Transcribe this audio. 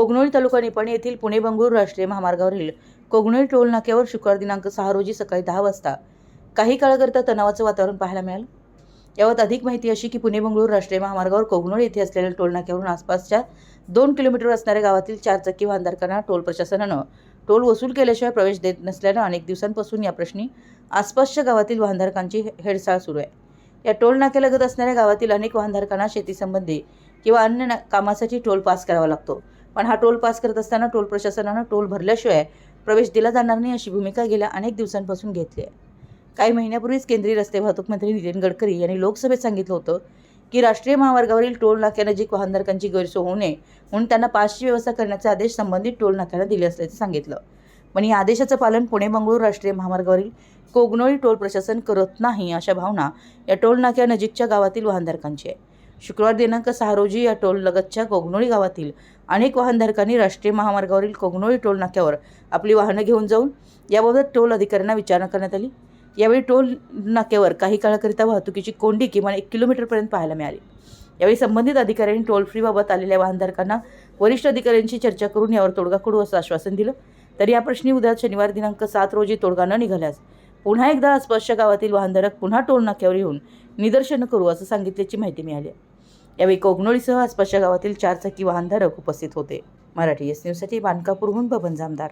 कोगनोळी तालुका निपाणी येथील पुणे बंगळूर राष्ट्रीय महामार्गावरील कोगनोळी टोल नाक्यावर शुक्रवार दिनांक सहा रोजी सकाळी दहा वाजता काही काळाकरता तणावाचं वातावरण पाहायला मिळालं. याबाबत अधिक माहिती अशी की पुणे बंगळूर राष्ट्रीय महामार्गावर कोगनोळी येथे असलेल्या टोल नाक्यावरून आसपासच्या दोन किलोमीटर असणाऱ्या गावातील चारचक्की वाहनधारकांना टोल प्रशासनानं टोल वसूल केल्याशिवाय प्रवेश देत नसल्यानं अनेक दिवसांपासून या प्रश्नी आसपासच्या गावातील वाहनधारकांची हेडसाळ सुरू आहे. या टोल नाक्यालगत असणाऱ्या गावातील अनेक वाहनधारकांना शेतीसंबंधी किंवा अन्य ना- कामासाठी टोल पास करावा लागतो. पण हा टोल पास करत असताना टोल प्रशासनानं टोल भरल्याशिवाय प्रवेश दिला जाणार नाही अशी भूमिका गेल्या अनेक दिवसांपासून घेतली आहे. काही महिन्यापूर्वीच केंद्रीय रस्ते वाहतूक मंत्री नितीन गडकरी यांनी लोकसभेत सांगितलं होतं की राष्ट्रीय महामार्गावरील टोल नाक्यानजीक वाहनधारकांची गैरसोय होऊ नये म्हणून त्यांना पासची व्यवस्था करण्याचे आदेश संबंधित टोल नाक्यांना दिले असल्याचे सांगितलं. पण या आदेशाचं पालन पुणे बंगळूर राष्ट्रीय महामार्गावरील कोगनोळी टोल प्रशासन करत नाही अशा भावना या टोल नाक्यानजीकच्या गावातील वाहनधारकांची आहे. शुक्रवार दिनांक सहा रोजी या टोल लगतच्या कोगनोळी गावातील अनेक वाहनधारकांनी राष्ट्रीय महामार्गावरील कोगनोळी टोल नाक्यावर आपली वाहनं घेऊन जाऊन याबाबत टोल अधिकाऱ्यांना विचारणा करण्यात आली. यावेळी टोल नाक्यावर काही काळाकरिता वाहतुकीची कोंडी किमान एक किलोमीटरपर्यंत पाहायला मिळाली. यावेळी संबंधित अधिकाऱ्यांनी टोल फ्रीबाबत आलेल्या वाहनधारकांना वरिष्ठ अधिकाऱ्यांशी चर्चा करून यावर तोडगा काढू असं आश्वासन दिलं. तर या प्रश्नी उद्या शनिवार दिनांक सात रोजी तोडगा न निघाल्यास पुन्हा एकदा आसपासच्या गावातील वाहनधारक पुन्हा टोल नाक्यावर येऊन निदर्शनं करू असं सांगितल्याची माहिती मिळाली आहे. यावेळी कोगनोळीसह आसपासच्या गावातील चारचाकी वाहनधारक उपस्थित होते. मराठी एस न्यूजसाठी बानकापूरहून बबन जामदार.